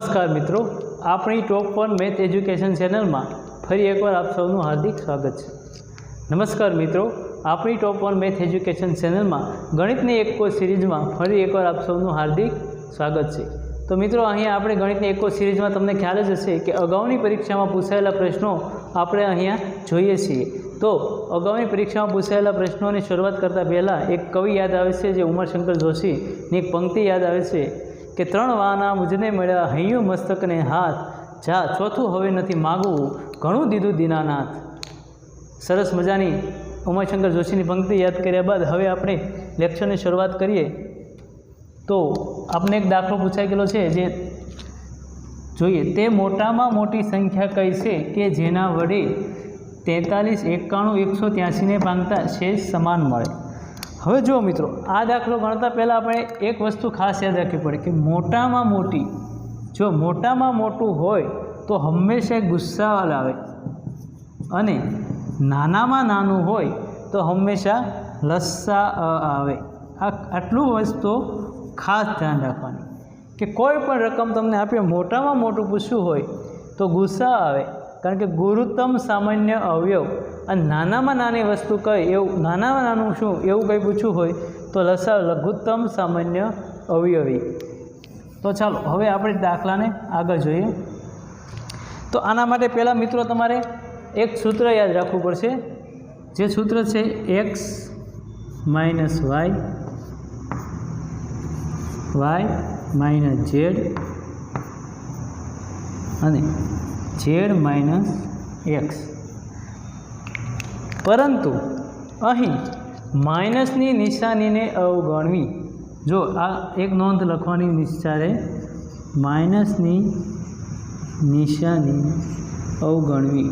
નમસ્કાર મિત્રો, આપણી ટોપ વન મેથ એજ્યુકેશન ચેનલમાં ફરી એકવાર આપ સૌનું હાર્દિક સ્વાગત છે. નમસ્કાર મિત્રો, આપણી ટોપ વન મેથ એજ્યુકેશન ચેનલમાં ગણિતની એક સિરીઝમાં ફરી એકવાર આપ સૌનું હાર્દિક સ્વાગત છે. તો મિત્રો, અહીંયા આપણે ગણિતની એક સિરીઝમાં તમને ખ્યાલ જ હશે કે અગાઉની પરીક્ષામાં પૂછાયેલા પ્રશ્નો આપણે અહીંયા જોઈએ છીએ. તો અગાઉની પરીક્ષામાં પૂછાયેલા પ્રશ્નોની શરૂઆત કરતાં પહેલાં એક કવિ યાદ આવે છે, જે ઉમરશંકર જોશીની એક પંક્તિ યાદ આવે છે. કે ત્રણ વાના મુજને મળ્યા હૈયું મસ્તકને હાથ, જા ચોથું હવે નથી માગવું, ઘણું દીધું દીનાનાથ. સરસ મજાની ઉમાશંકર જોશીની પંક્તિ યાદ કર્યા બાદ હવે આપણે લેક્ચરની શરૂઆત કરીએ. તો આપણે એક દાખલો પૂછાઈ ગયેલો છે જે જોઈએ, તે મોટામાં મોટી સંખ્યા કઈ છે કે જેના વડે તેતાલીસ, એકાણું, એકસો ત્યાસીને ભાંગતા શેષ સમાન મળે? હવે જુઓ મિત્રો, આ દાખલો ગણતા પહેલાં આપણે એક વસ્તુ ખાસ યાદ રાખવી પડે કે મોટામાં મોટી, જો મોટામાં મોટું હોય તો હંમેશા ગુસ્સા લાવે અને નાનામાં નાનું હોય તો હંમેશા લસ્સા આવે. આ આટલું વસ્તુ ખાસ ધ્યાન રાખવાની. કે કોઈ પણ રકમ તમને આપીએ મોટામાં મોટું પૂછવું હોય તો ગુસ્સા આવે. કારણ કે ગુરુત્તમ સામાન્ય અવયવ અને નાનામાં નાની વસ્તુ કઈ એવું, નાનામાં નાનું શું એવું કંઈ પૂછવું હોય તો લસા લઘુત્તમ સામાન્ય અવયવી. તો ચાલો, હવે આપણે દાખલાને આગળ જોઈએ. તો આના માટે પહેલાં મિત્રો તમારે એક સૂત્ર યાદ રાખવું પડશે. જે સૂત્ર છે X minus Y Y minus Z અને ઝેડ માઇનસ એક્સ પરંતુ અહીં માઇનસની નિશાનીને અવગણવી. જો આ એક નોંધ લખવાની નિશ્ચારે માઇનસની નિશાની અવગણવી.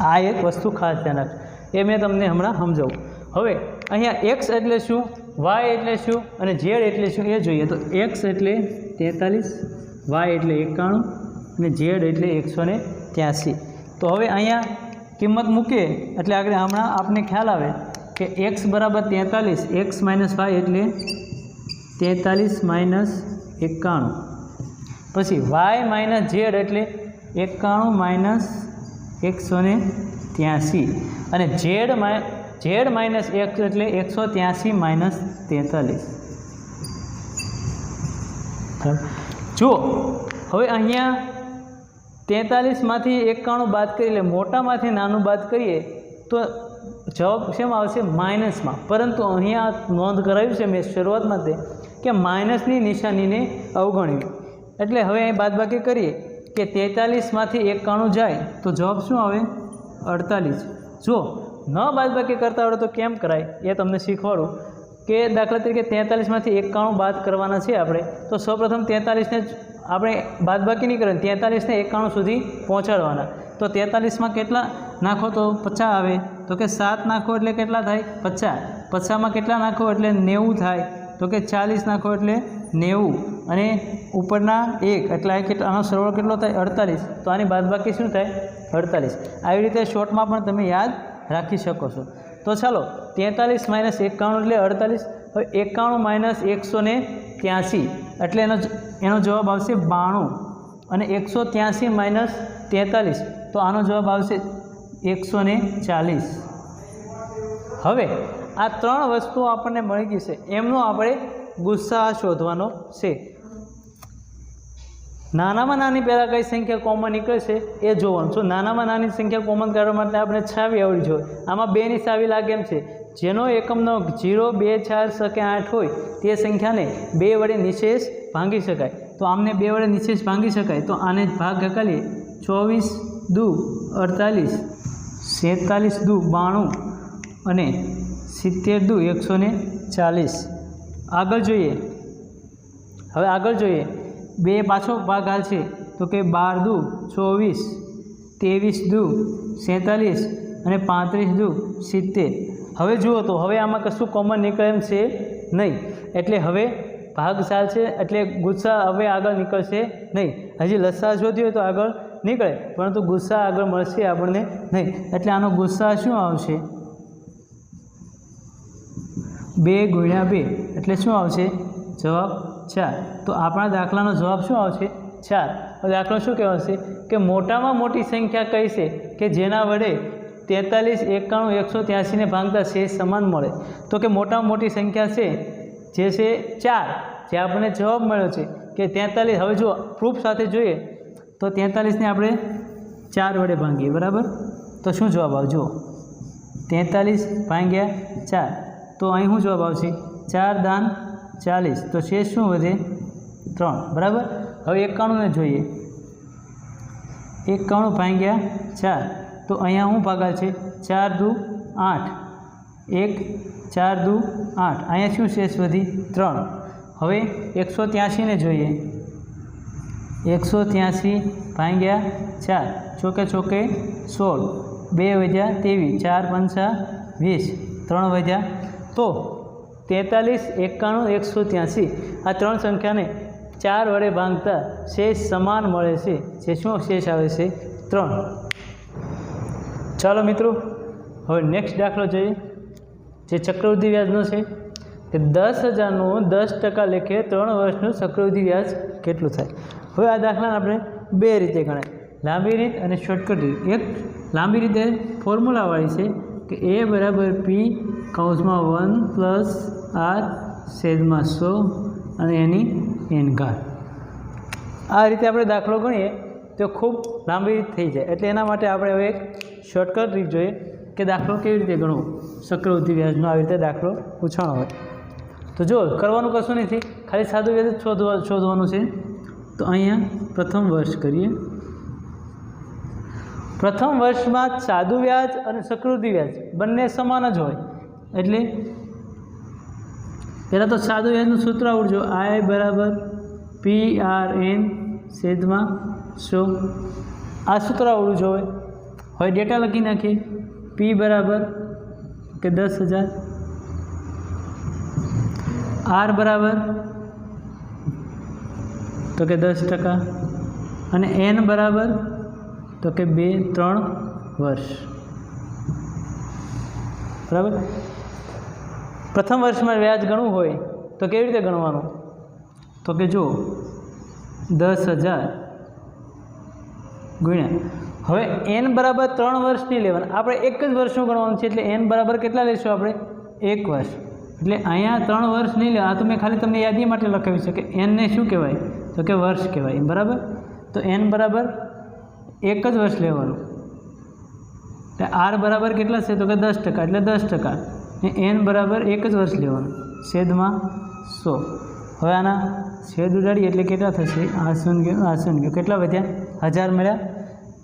આ એક વસ્તુ ખાસ ધ્યાન રાખજો. એ મેં તમને હમણાં સમજાવું. હવે અહીંયા એક્સ એટલે શું? વાય એટલે શું? અને ઝેડ એટલે શું? એ જોઈએ. તો એક્સ એટલે તેતાલીસ, વાય એટલે એકાણું, અને ઝેડ એટલે એકસો ને ત્યાંસી. તો હવે અહીંયા કિંમત મૂકીએ એટલે આગળ હમણાં આપને ખ્યાલ આવે કે એક્સ બરાબર તેતાલીસ, એક્સ માઇનસ વાય એટલે તેતાલીસ માઇનસ એકાણું. પછી વાય માઇનસ ઝેડ એટલે એકાણું માઇનસ એકસો ને ત્યાંસી. અને ઝેડ માય ઝેડ માઇનસ એક્સ એટલે એકસો ત્યાંસી માઇનસ તેતાલીસ. જુઓ, હવે અહીંયા તેતાલીસમાંથી એકાણું બાદ કરી એટલે મોટામાંથી નાનું બાદ કરીએ તો જવાબ શેમાં આવશે? માઇનસમાં પરંતુ અહીંયા નોંધ કરાવ્યું છે મેં શરૂઆતમાં તે, કે માઇનસની નિશાનીને અવગણ્યું. એટલે હવે અહીં બાદબાકી કરીએ કે તેતાલીસમાંથી એકાણું જાય તો જવાબ શું આવે? અડતાલીસ. જો ન બાદબાકી કરતા આવડે તો કેમ કરાય? એ તમને શીખવાડું કે દાખલા તરીકે તેતાલીસમાંથી એકાણું બાદ કરવાના છે આપણે, તો સૌપ્રથમ તેતાલીસને આપણે બાદબાકી નહીં કરવાની, તેતાલીસને એકાણું સુધી પહોંચાડવાના. તો તેતાલીસમાં કેટલા નાખો તો પચાસ આવે? તો કે સાત નાખો એટલે કેટલા થાય? પચાસ. પચાસમાં કેટલા નાખો એટલે નેવું થાય? તો કે ચાલીસ નાખો એટલે નેવું. અને ઉપરના એક, એટલે આ કેટલા, આનો સરવાળો કેટલો થાય? અડતાલીસ. તો આની બાદબાકી શું થાય? અડતાલીસ. આવી રીતે શોર્ટમાં પણ તમે યાદ રાખી શકો છો. તો ચાલો, તેતાલીસ માઇનસ એકાણું એટલે અડતાલીસ, હવે એકાણું માઇનસ એકસો ને ત્યાંસી, એટલે એનો એનો જવાબ આવશે બાણું, અને એકસો ત્યાંસી માઇનસ તેતાલીસ, તો આનો જવાબ આવશે એકસો ને ચાલીસ. હવે, આ ત્રણ વસ્તુઓ આપણને મળી ગઈ છે. એમનો આપણે ગુસ્સા શોધવાનો છે. નાનામાં નાની પહેલાં કઈ સંખ્યા કોમન નીકળે છે એ જોવાનું. જો નાનામાં નાની સંખ્યા કોમન કરવા માટે આપણે છાવી આવડી જોઈએ. આમાં બેની છાવી લાગે એમ છે. જેનો એકમનો જીરો, બે, ચાર, શકે આઠ હોય, તે સંખ્યાને બે વડે નિશેષ ભાંગી શકાય. તો આમને બે વડે નિશેષ ભાંગી શકાય. તો આને ભાગ ઘકાલીએ ચોવીસ, દુ, અડતાલીસ, સેતાલીસ, દુ, બાણું અને સિત્તેર, દુ, એકસો ને ચાલીસ. આગળ જોઈએ. હવે આગળ જોઈએ. બે પાછો ભાગ હાલશે તો કે બાર દુ, ચોવીસ, ત્રેવીસ દુ, સેતાલીસ અને પાંત્રીસ દુ, સિત્તેર. હવે જુઓ તો હવે આમાં કશું કોમન નીકળે એમ છે નહીં. એટલે હવે ભાગ ચાલશે એટલે ગુસ્સા હવે આગળ નીકળશે નહીં. હજી લસ્સા હોય તો આગળ નીકળે, પરંતુ ગુસ્સા આગળ મળશે આપણને નહીં. એટલે આનો ગુસ્સા શું આવશે? બે ગુણ્યા બે. એટલે શું આવશે? જવાબ ચાર. તો આપણા દાખલાનો જવાબ શું આવશે? ચાર. દાખલો શું કહેવાશે? કે મોટામાં મોટી સંખ્યા કઈ છે? કે જેના વડે તેતાલીસ, એકાણું, એકસો ત્યાસીને ભાંગતા શેષ સમાન મળે. તો કે મોટામાં મોટી સંખ્યા છે? જે છે ચાર. જે આપણને જવાબ મળ્યો છે કે તેતાલીસ. હવે જો પ્રૂફ સાથે જોઈએ. તો તેતાલીસને આપણે ચાર વડે ભાંગીએ, બરાબર? તો શું જવાબ આવજો તેતાલીસ ભાંગ્યા ચાર. તો અહીં શું જવાબ આવશે? ચાર દાન ચાલીસ. તો શેષ શું વધે? ત્રણ. બરાબર? હવે એકાણુંને જોઈએ. એકાણું ભાંગ્યા ચાર. તો અહીંયા શું ભાગાલ છે? ચાર દુ આઠ. એક, ચાર દુ આઠ. અહીંયા શું શેષ વધી? ત્રણ. હવે એકસો ત્યાંસીને જોઈએ. એકસો ત્યાંસી ભાંગ્યા ચાર. ચોકે ચોકે સોળ. બે વધ્યા ત્રેવીસ. ચાર પંચા વીસ. ત્રણ વધ્યા. તો તેતાલીસ, એકાણું, એકસો ત્યાંસી. આ ત્રણ સંખ્યાને ચાર વડે ભાંગતા શેષ સમાન મળે છે. જે શું શેષ આવે છે ત્રણ. ચાલો મિત્રો, હવે નેક્સ્ટ દાખલો જોઈએ. જે ચક્રવૃદ્ધિ વ્યાજનો છે કે દસ હજારનું દસ ટકા લેખે ત્રણ વર્ષનું ચક્રવૃદ્ધિ વ્યાજ કેટલું થાય? હવે આ દાખલાને આપણે બે રીતે ગણાય. લાંબી રીત અને શોર્ટકટ રીત એક લાંબી રીતે ફોર્મ્યુલાવાળી છે કે એ બરાબર પી કૌંસમાં વન પ્લસ આર છેદમાં સો અને એની એન ઘાત. આ રીતે આપણે દાખલો ગણીએ તો ખૂબ લાંબી થઈ જાય. એટલે એના માટે આપણે હવે એક શોર્ટકટ રીત જોઈએ કે દાખલો કેવી રીતે ગણવો. ચક્રવૃદ્ધિ વ્યાજનો આવી રીતે દાખલો પૂછવાનો હોય. તો જો, કરવાનું કશું નથી. ખાલી સાદું વ્યાજ શોધવા, શોધવાનું છે. તો અહીંયા પ્રથમ વર્ષ કરીએ. પ્રથમ વર્ષમાં સાદું વ્યાજ અને ચક્રવૃદ્ધિ વ્યાજ બંને સમાન જ હોય. એટલે પહેલાં તો સાદું એનું સૂત્ર આવડજો. આઈ બરાબર પી આર એન સેદમાં સો. આ સૂત્ર આવડવું જોઈએ. હવે ડેટા લખી નાખીએ. પી બરાબર કે દસ હજાર. આર બરાબર તો કે દસ ટકા. અને એન બરાબર તો કે બે, ત્રણ વર્ષ. બરાબર? પ્રથમ વર્ષમાં વ્યાજ ગણવું હોય તો કેવી રીતે ગણવાનું? તો કે જો દસ હજાર ગુણ્યા. હવે એન બરાબર ત્રણ વર્ષ નહીં લેવાના. આપણે એક જ વર્ષનું ગણવાનું છે એટલે એન બરાબર કેટલા લઈશું આપણે? એક વર્ષ. એટલે અહીંયા ત્રણ વર્ષ નહીં લે, આ તો મેં ખાલી તમને યાદી માટે લખાવ્યું છે કે એનને શું કહેવાય? તો કે વર્ષ કહેવાય. બરાબર? તો એન બરાબર એક જ વર્ષ લેવાનું. એટલે આર બરાબર કેટલા છે? તો કે દસ ટકા. એટલે દસ ટકા. ને એન બરાબર એક જ વર્ષ લેવાનું. છેદમાં સો. હવે આના છેદ ઉડાડીએ એટલે કેટલા થશે? આસન ગયો આસન ગયો કેટલા વધ્યા? હજાર મળ્યા.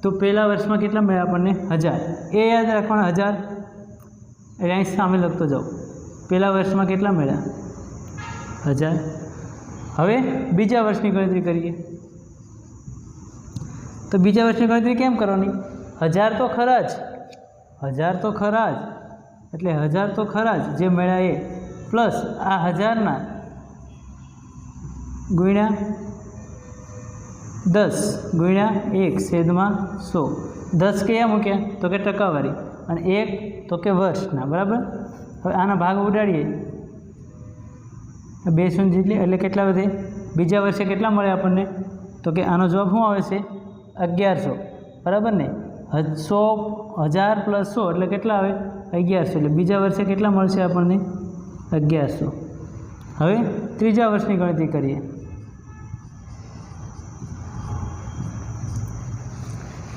તો પહેલા વર્ષમાં કેટલા મળ્યા આપણને? હજાર. એ યાદ રાખવાના, હજાર. એટલે અહીં સામે લખતો જાઓ. પહેલા વર્ષમાં કેટલા મળ્યા? હજાર. હવે બીજા વર્ષની ગણતરી કરીએ. તો બીજા વર્ષની ગણતરી કેમ કરવાની? હજાર તો ખરા જ. હજાર તો ખરા જ. એટલે હજાર તો ખરા જ જે મળ્યા એ. પ્લસ આ હજારના ગુણ્યા દસ ગુણ્યા એક છેદમાં સો. દસ કયા મૂક્યા? તો કે ટકાવારી. અને એક તો કે વર્ષના, બરાબર? હવે આના ભાગ ઉડાડીએ. બે શૂન્ય જેટલી, એટલે કેટલા વધે? બીજા વર્ષે કેટલા મળે આપણને? તો કે આનો જવાબ શું આવે છે? અગિયારસો. બરાબર ને? સો, હજાર પ્લસ સો, એટલે કેટલા આવે? અગિયારસો, એટલે બીજા વર્ષે કેટલા મળશે આપણને? અગિયારસો. હવે ત્રીજા વર્ષની ગણતરી કરીએ.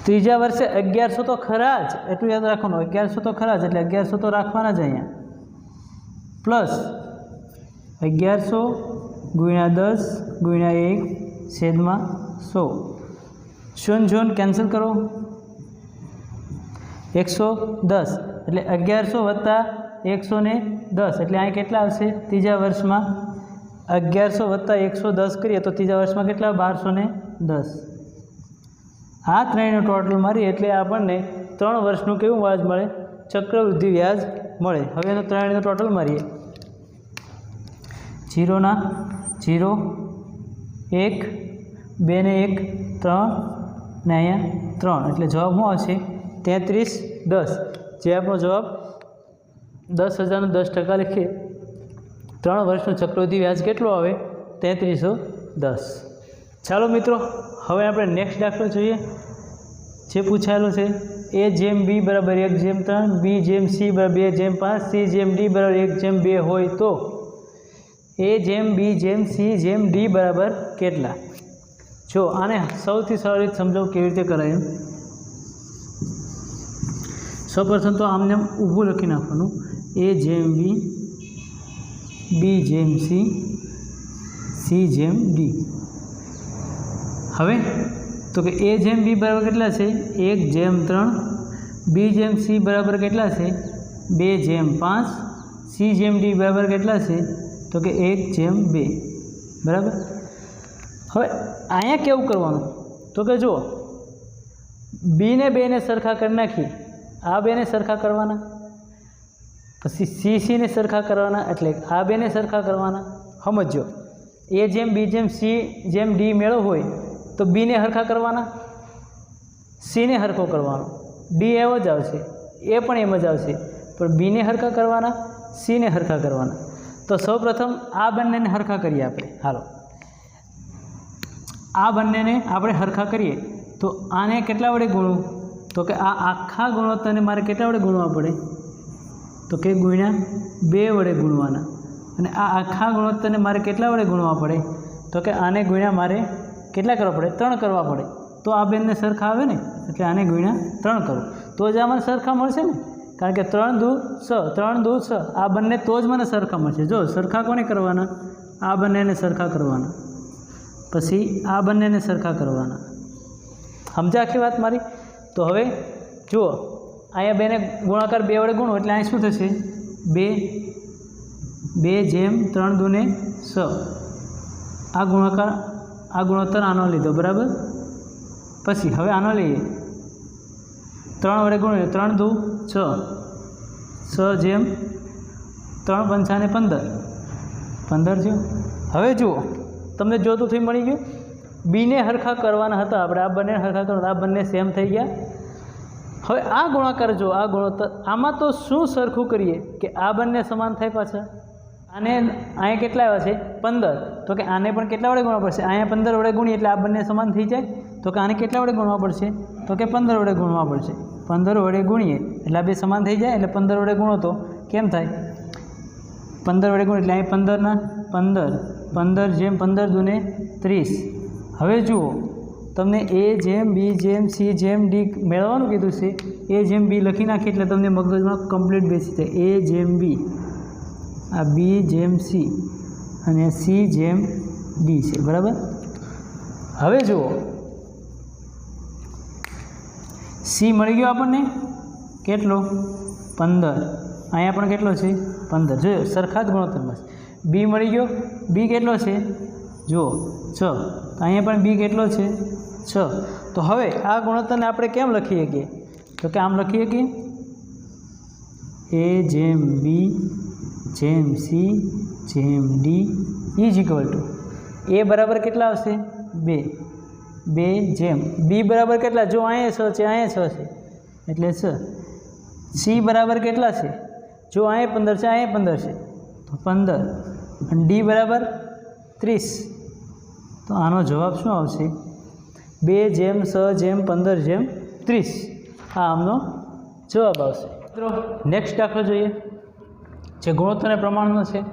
ત્રીજા વર્ષે અગિયારસો તો ખરા જ, એટલું યાદ રાખવાનું, અગિયારસો તો ખરા જ, એટલે અગિયારસો તો રાખવાના જ અહીંયા. પ્લસ, અગિયારસો ગુણ્યા દસ ગુણ્યા એક છેદમાં સો. શૂન્ય શૂન કેન્સલ કરો? એકસો દસ. એટલે અગિયારસો વત્તા એકસો ને દસ. એટલે અહીં કેટલા આવશે? ત્રીજા વર્ષમાં અગિયારસો વત્તા એકસો દસ કરીએ તો ત્રીજા વર્ષમાં કેટલા બારસો ને દસ. આ ત્રણેયનો ટોટલ મારીએ એટલે આપણને ત્રણ વર્ષનું કેવું વ્યાજ મળે? ચક્રવૃદ્ધિ વ્યાજ મળે. હવે એનો ત્રણેયનો ટોટલ મારીએ. જીરોના જીરો એક, બે ને એક, ત્રણ ને અહીંયા ત્રણ. એટલે જવાબ શું આવશે? તેત્રીસ દસ. જે આપણો જવાબ દસ હજારનો દસ ટકા લખીએ. ત્રણ વર્ષનું ચક્રવૃદ્ધિ વ્યાજ કેટલું આવે? તેત્રીસો દસ. ચાલો મિત્રો, હવે આપણે નેક્સ્ટ દાખલો જોઈએ. જે પૂછાયેલું છે એ જેમ બી બરાબર એક જેમ ત્રણ બી જેમ સી બરાબર બે જેમ પાંચ સી જેમ ડી બરાબર એક જેમ બે હોય તો? એ જેમ બી જેમ સી જેમ ડી બરાબર કેટલા? જો આને સૌથી સરળ રીત સમજાવું કેવી રીતે કરાય એમ? સૌપ્રથમ તો આમને આમ ઊભું લખી નાખવાનું. એ જેમ બી બી જેમ સી સી જેમ ડી હવે, તો કે એ જેમ બી બરાબર કેટલા છે? એક જેમ ત્રણ બી જેમ સી બરાબર કેટલા છે? બે જેમ પાંચ સી જેમ ડી બરાબર કેટલા છે? તો કે એક જેમ બે. બરાબર? હવે, અહીંયા કેવું કરવાનું? તો કે જુઓ બીને બેને સરખા કરી નાખી આ બેને સરખા કરવાના? પછી સી સીને સરખા કરવાના એટલે આ બેને સરખા કરવાના? સમજો એ જેમ બી જેમ સી જેમ ડી મેળો હોય તો બીને હરખા કરવાના? સીને હરખો કરવાનો. ડી એવો જ આવશે. એ પણ એમ જ આવશે. પણ બીને હરખા કરવાના? સીને હરખા કરવાના. તો સૌપ્રથમ આ બંનેને હરખા કરીએ આપણે. હાલો. આ બંનેને આપણે હરખા કરીએ. તો આને કેટલા વડે ગુણવું? તો કે આ આખા ગુણોત્તરને મારે કેટલા વડે ગુણવા પડે? તો કે ગુણ્યા બે વડે ગુણવાના. અને આ આખા ગુણોત્તરને મારે કેટલા વડે ગુણવા પડે? તો કે આને ગુણ્યા મારે કેટલા કરવા પડે? ત્રણ કરવા પડે. તો આ બેનને સરખા આવે ને? એટલે આને ગુણ્યા ત્રણ કરો. તો જ આ મને સરખા મળશે ને? કારણ કે ત્રણ દુ છ ત્રણ દુ છ આ બંને તો જ મને સરખા મળશે. જો, સરખા કોને કરવાના? આ બંનેને સરખા કરવાના. પછી આ બંનેને સરખા કરવાના. સમજ્યા આખી વાત મારી? તો હવે જુઓ, અહીંયા બેને ગુણાકાર બે વડે ગુણો એટલે અહીં શું થશે? બે બે જેમ ત્રણ દુને સ. આ ગુણાકાર, આ ગુણોત્તર આનો લીધો, બરાબર? પછી હવે આનો લઈએ. ત્રણ વડે ગુણીએ ત્રણ દુ છ. છ જેમ ત્રણ પંચાને પંદર. પંદર જો. હવે જુઓ, તમને જોતું થઈ મળી ગયું? બીને હરખા કરવાના હતા, આપણે આ બંને હરખા કરવાના આ બંને સેમ થઈ ગયા. હવે આ ગુણાકાર જો, આ ગુણોત્તર આમાં તો શું સરખું કરીએ કે આ બંને સમાન થાય પાછા? આને અહીંયા કેટલા આવ્યા છે? પંદર. તો કે આને પણ કેટલા વડે ગુણવા પડશે? અહીંયા પંદર વડે ગુણીએ એટલે આ બંને સમાન થઈ જાય. તો કે આને કેટલા વડે ગુણવા પડશે? તો કે પંદર વડે ગુણવા પડશે. પંદર વડે ગુણીએ એટલે આ બે સમાન થઈ જાય, એટલે પંદર વડે ગુણો તો કેમ થાય? પંદર વડે ગુણ એટલે અહીં પંદરના પંદર. પંદર જેમ પંદર દુને ત્રીસ. હવે જુઓ, તમને એ જેમ બી જેમ સી જેમ ડી મેળવવાનું કીધું છે એ જેમ બી લખી નાખી એટલે તમને મગજમાં કમ્પ્લીટ બેસી જાય. એ જેમ બી આ બી જેમ સી અને સી જેમ ડી છે, બરાબર? હવે જુઓ. સી મળી ગયો આપણને? કેટલો? પંદર. અહીંયા પણ કેટલો છે? પંદર. જોયો, સરખા જ ગુણોત્તરમાં બી મળી ગયો? બી કેટલો છે? જુઓ, છ. તો અહીંયા પણ બી કેટલો છે? છ. તો હવે આ ગુણોત્તરને આપણે કેમ લખી શકીએ? તો કે આમ લખી શકીએ? એ જેમ બી જેમ સી જેમ D is equal to A બરાબર કેટલા આવશે? બે. બે જેમ. બી બરાબર કેટલા? જો અહીંયા છ છે, અહીંયા છ છે. એટલે છ. સી બરાબર કેટલા છે? જો અહીંયા પંદર છે, અહીંયા પંદર છે. તો પંદર. અને ડી બરાબર ત્રીસ. તો આનો જવાબ શું આવશે? બે જેમ છ જેમ પંદર જેમ ત્રીસ. આ આમનો જવાબ આવશે. મિત્રો નેક્સ્ટ દાખલો જોઈએ. જે ગુણોત્તર પ્રમાણનો છે.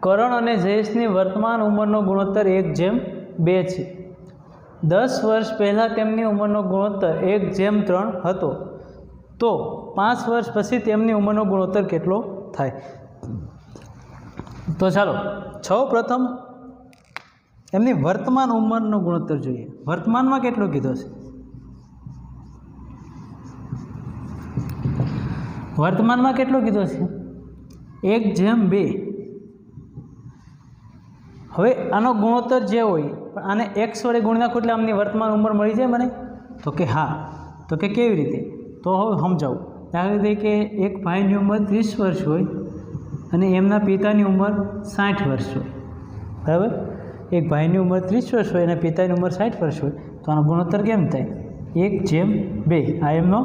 કરણ અને જયેશની વર્તમાન ઉંમરનો ગુણોત્તર એક જેમ બે છે. દસ વર્ષ પહેલાં તેમની ઉંમરનો ગુણોત્તર એક જેમ ત્રણ હતો. તો પાંચ વર્ષ પછી તેમની ઉંમરનો ગુણોત્તર કેટલો થાય? તો ચાલો સૌ પ્રથમ એમની વર્તમાન ઉંમરનો ગુણોત્તર જોઈએ. વર્તમાનમાં કેટલો કીધો છે વર્તમાનમાં કેટલો કીધો છે એક જેમ બે. હવે આનો ગુણોત્તર જે હોય, પણ આને એક્સ વડે ગુણ નાખો એટલે આમની વર્તમાન ઉંમર મળી જાય મને? તો કે હા. તો કે કેવી રીતે? તો હવે સમજાવું. દાખલા તરીકે એક ભાઈની ઉંમર ત્રીસ વર્ષ હોય અને એમના પિતાની ઉંમર સાઠ વર્ષ હોય. બરાબર? એક ભાઈની ઉંમર ત્રીસ વર્ષ હોય અને પિતાની ઉંમર સાઠ વર્ષ હોય, તો આનો ગુણોત્તર કેમ થાય? એક જેમ બે. આ એમનો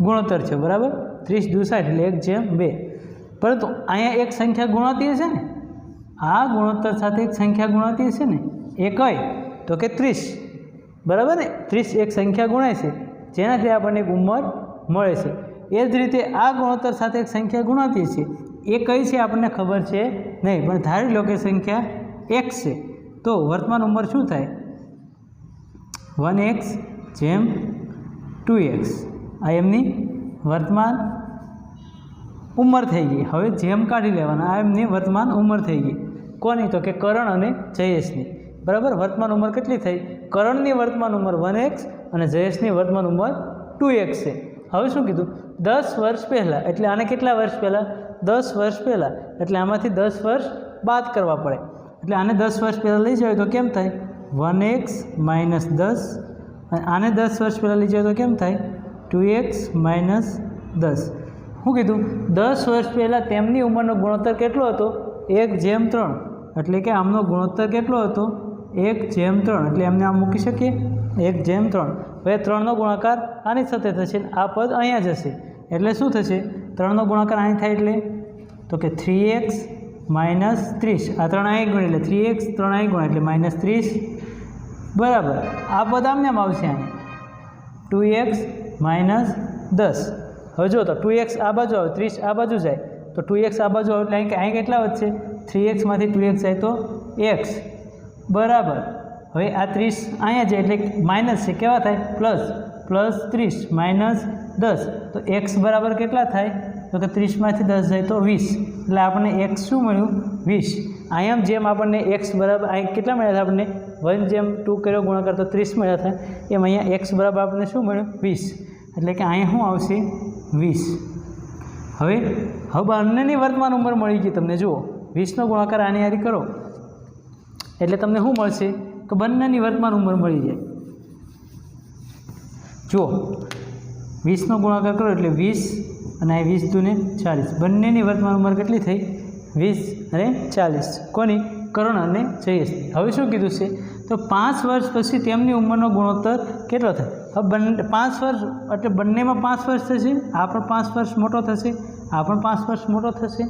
ગુણોત્તર છે, બરાબર? ત્રીસ દુ સાઠ એટલે એક જેમ બે. પરંતુ અહીંયા એક સંખ્યા ગુણાતી હશે ને? આ ગુણોત્તર સાથે એક સંખ્યા ગુણાતી હશે ને? એ કઈ તો કે ત્રીસ. બરાબર ને? ત્રીસ એક સંખ્યા ગુણાય છે, જેનાથી આપણને એક ઉંમર મળે છે. એ જ રીતે આ ગુણોત્તર સાથે એક સંખ્યા ગુણાતી છે એ કઈ છે આપણને ખબર છે? નહીં, પણ ધારી લો કે સંખ્યા એક છે. તો વર્તમાન ઉંમર શું થાય? વન એક્સ જેમ ટુ એક્સ. આ એમની વર્તમાન ઉંમર થઈ ગઈ. હવે જેમ કાઢી લેવાના, આ એમની વર્તમાન ઉંમર થઈ ગઈ. કોની? તો કે કરણ અને જયેશની. બરાબર? વર્તમાન ઉંમર કેટલી થઈ? કરણની વર્તમાન ઉંમર વન એક્સ અને જયેશની વર્તમાન ઉંમર ટુ એક્સ છે. હવે શું કીધું? દસ વર્ષ પહેલાં. એટલે આને કેટલા વર્ષ પહેલાં? દસ વર્ષ પહેલાં. એટલે આમાંથી દસ વર્ષ બાદ કરવા પડે. એટલે આને દસ વર્ષ પહેલાં લઈ જાય તો કેમ થાય? વન એક્સ માઇનસ દસ. અને આને દસ વર્ષ પહેલાં લઈ જાય તો કેમ થાય? ટુ એક્સ માઇનસ દસ. શું કીધું? દસ વર્ષ પહેલાં તેમની ઉંમરનો ગુણોત્તર કેટલો હતો? એક જેમ ત્રણ. એટલે કે આમનો ગુણોત્તર કેટલો હતો? એક જેમ ત્રણ. એટલે એમને આમ મૂકી શકીએ? એક જેમ ત્રણ. હવે ત્રણનો ગુણાકાર આની સાથે થશે આ પદ અહીંયા જશે. એટલે શું થશે? ત્રણનો ગુણાકાર અહીં થાય એટલે? તો કે થ્રી એક્સ માઇનસ ત્રીસ. આ ત્રણ એક ગુણ એટલે થ્રી એક્સ ત્રણ એક ગુણ એટલે માઇનસ ત્રીસ. બરાબર. આ બધા આમને આવશે અહીં? ટુ એક્સ માઇનસ દસ. હવે જો તો ટુ એક્સ આ બાજુ આવે, ત્રીસ આ બાજુ જાય. તો ટુ એક્સ આ બાજુ આવે એટલે અહીં અહીં કેટલા વધશે? થ્રી એક્સમાંથી ટુ એક્સ જાય તો એક્સ બરાબર. હવે આ ત્રીસ અહીંયા જાય એટલે માઇનસ છે. કેવા થાય? પ્લસ. પ્લસ ત્રીસ. માઇનસ દસ. તો એક્સ બરાબર કેટલા થાય? તો કે ત્રીસમાંથી દસ જાય તો વીસ. એટલે આપણને એક્સ શું મળ્યું? વીસ. અહીંયા જેમ આપણને એક્સ બરાબર અહીં કેટલા મળ્યા હતા આપણને? વન જેમ ટુ કર્યો ગુણાકાર તો ત્રીસ મળ્યા હતા. એમ અહીંયા એક્સ બરાબર આપણને શું મળ્યું? વીસ. એટલે કે અહીંયા શું આવશે? વીસ. હવે હવે બંનેની વર્તમાન ઉંમર મળી ગઈ તમને. જુઓ, વીસનો ગુણાકાર આની હારી કરો. એટલે તમને શું મળશે? કે બંનેની વર્તમાન ઉંમર મળી જાય. જુઓ, વીસનો ગુણાકાર કરો એટલે વીસ અને આ વીસ દૂને ચાલીસ. બંનેની વર્તમાન ઉંમર કેટલી થઈ? વીસ અને ચાલીસ. કોની? કરુણ અને જયેશની. હવે શું કીધું છે? તો પાંચ વર્ષ પછી તેમની ઉંમરનો ગુણોત્તર કેટલો થાય હવે બંને, પાંચ વર્ષ, એટલે બંનેમાં પાંચ વર્ષ થશે? આ પણ પાંચ વર્ષ મોટો થશે? આ પણ પાંચ વર્ષ મોટો થશે?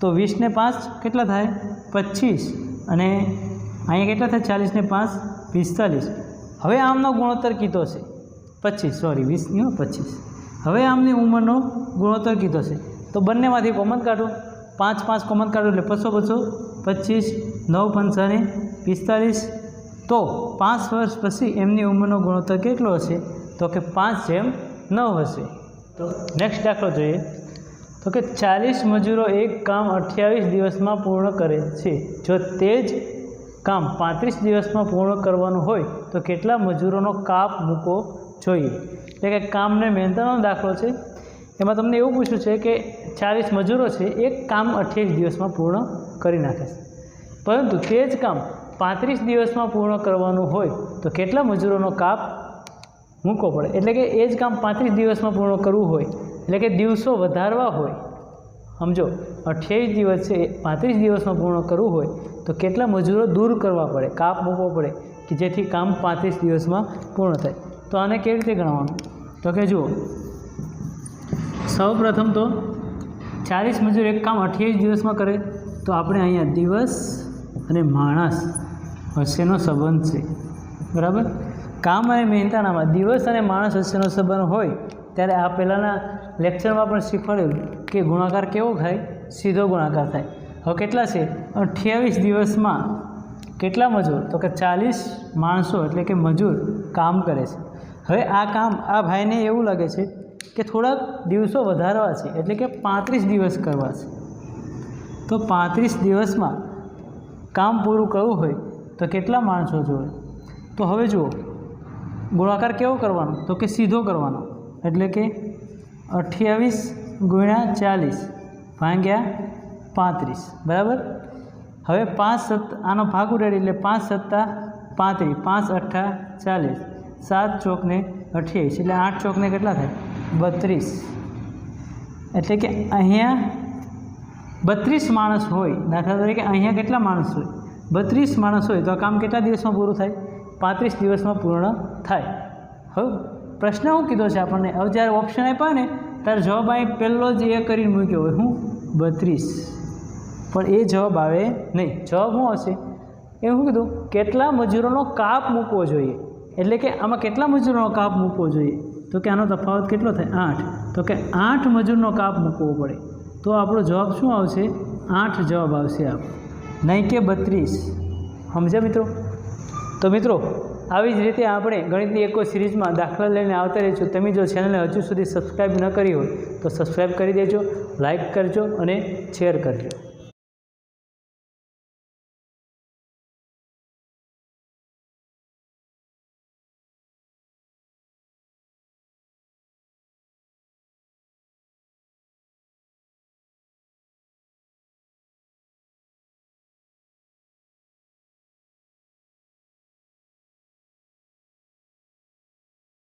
તો વીસને પાંચ કેટલા થાય? પચીસ. અને અહીંયા કેટલા થાય? ચાલીસને પાંચ, પિસ્તાલીસ. હવે આમનો ગુણોત્તર કીધો છે? પચીસ. સોરી વીસની પચીસ. હવે આમની ઉંમરનો ગુણોત્તર કીધો છે. તો બંનેમાંથી કોમન કાઢો. પાંચ પાંચ કોમન કાઢો એટલે બસો બસો, પચીસ, નવ પંચાણી પિસ્તાલીસ તો પાંચ વર્ષ પછી એમની ઉંમરનો ગુણોત્તર કેટલો હશે? તો કે પાંચ જેમ નવ હશે. તો નેક્સ્ટ દાખલો જોઈએ. તો કે ચાલીસ મજૂરો એક કામ અઠ્યાવીસ દિવસમાં પૂર્ણ કરે છે. જો તે જ કામ પાંત્રીસ દિવસમાં પૂર્ણ કરવાનું હોય, તો કેટલા મજૂરોનો કાપ મૂકવો જોઈએ? એટલે કે કામને મહેનતાનો દાખલો છે, એમાં તમને એવું પૂછ્યું છે કે ચાલીસ મજૂરો છે, એક કામ અઠ્યાવીસ દિવસમાં પૂર્ણ કરી નાખે છે. પરંતુ તે જ કામ પાંત્રીસ દિવસમાં પૂર્ણ કરવાનું હોય, તો કેટલા મજૂરોનો કાપ મૂકવો પડે? એટલે કે એ જ કામ પાંત્રીસ દિવસમાં પૂર્ણ કરવું હોય, એટલે કે દિવસો વધારવા હોય. સમજો, અઠ્યાવીસ દિવસ છે, પાંત્રીસ દિવસમાં પૂર્ણ કરવું હોય, તો કેટલા મજૂરો દૂર કરવા પડે, કાપ મૂકવો પડે, કે જેથી કામ પાંત્રીસ દિવસમાં પૂર્ણ થાય? તો આને કેવી રીતે ગણવાનું? તો કે જુઓ સૌ પ્રથમ તો ચાલીસ મજૂર એક કામ અઠ્યાવીસ દિવસમાં કરે, તો આપણે અહીંયા દિવસ અને માણસ વચ્ચેનો સંબંધ છે. બરાબર? કામ અને મહેનતાણામાં દિવસ અને માણસ વચ્ચેનો સંબંધ હોય, ત્યારે આ પહેલાંના લેક્ચરમાં પણ શીખવાડ્યું કે ગુણાકાર કેવો થાય? સીધો ગુણાકાર થાય. હવે કેટલા છે? અઠ્યાવીસ દિવસમાં કેટલા મજૂર? તો કે ચાલીસ માણસો એટલે કે મજૂર કામ કરે છે. હવે આ કામ આ ભાઈને એવું લાગે છે કે થોડાક દિવસો વધારવા છે, એટલે કે પાંત્રીસ દિવસ કરવા છે. તો પાંત્રીસ દિવસમાં કામ પૂરું કરવું હોય તો કેટલા માણસો જોઈએ તો હવે જુઓ, ગુણાકાર કેવો કરવાનો? તો કે સીધો કરવાનો. એટલે કે અઠ્યાવીસ ગુણ્યા ચાલીસ ભાંગ્યા પાંત્રીસ. બરાબર? હવે પાંચ સત્તા, આનો ભાગ ઉડાડી એટલે પાંચ સત્તા પાંત્રીસ, પાંચ અઠ્ઠા ચાલીસ. સાત ચોકને અઠ્યાવીસ, એટલે આઠ ચોકને કેટલા થાય? બત્રીસ. એટલે કે અહીંયા બત્રીસ માણસ હોય, દાખલા તરીકે અહીંયા કેટલા માણસ હોય? બત્રીસ માણસ હોય, તો આ કામ કેટલા દિવસમાં પૂરું થાય? પાંત્રીસ દિવસમાં પૂર્ણ થાય. હવે પ્રશ્ન શું કીધો છે આપણને? હવે જ્યારે ઓપ્શન આપ્યા ને, ત્યારે જવાબ અહીં પહેલો જ એ કરીને મૂક્યો હોય. હું? બત્રીસ. પણ એ જવાબ આવે નહીં. જવાબ શું હશે? એ હું કીધું, કેટલા મજૂરોનો કાપ મૂકવો જોઈએ? એટલે કે આમાં કેટલા મજૂરોનો કાપ મૂકવો જોઈએ? તો કે આનો તફાવત કેટલો થાય? આઠ. તો કે આઠ મજૂરનો કાપ મૂકવો પડે. તો આપણો જવાબ શું આવશે? આઠ જવાબ આવશે આપ. નહીં કે બત્રીસ. સમજ્યા મિત્રો? તો મિત્રો, આવી જ રીતે આપણે ગણિતની એકો સિરીઝમાં દાખલા લઈને આવતા રહીશું. તમે જો ચેનલને હજુ સુધી સબસ્ક્રાઈબ ન કરી હોય, તો સબસ્ક્રાઈબ કરી દેજો, લાઇક કરજો અને શેર કરજો.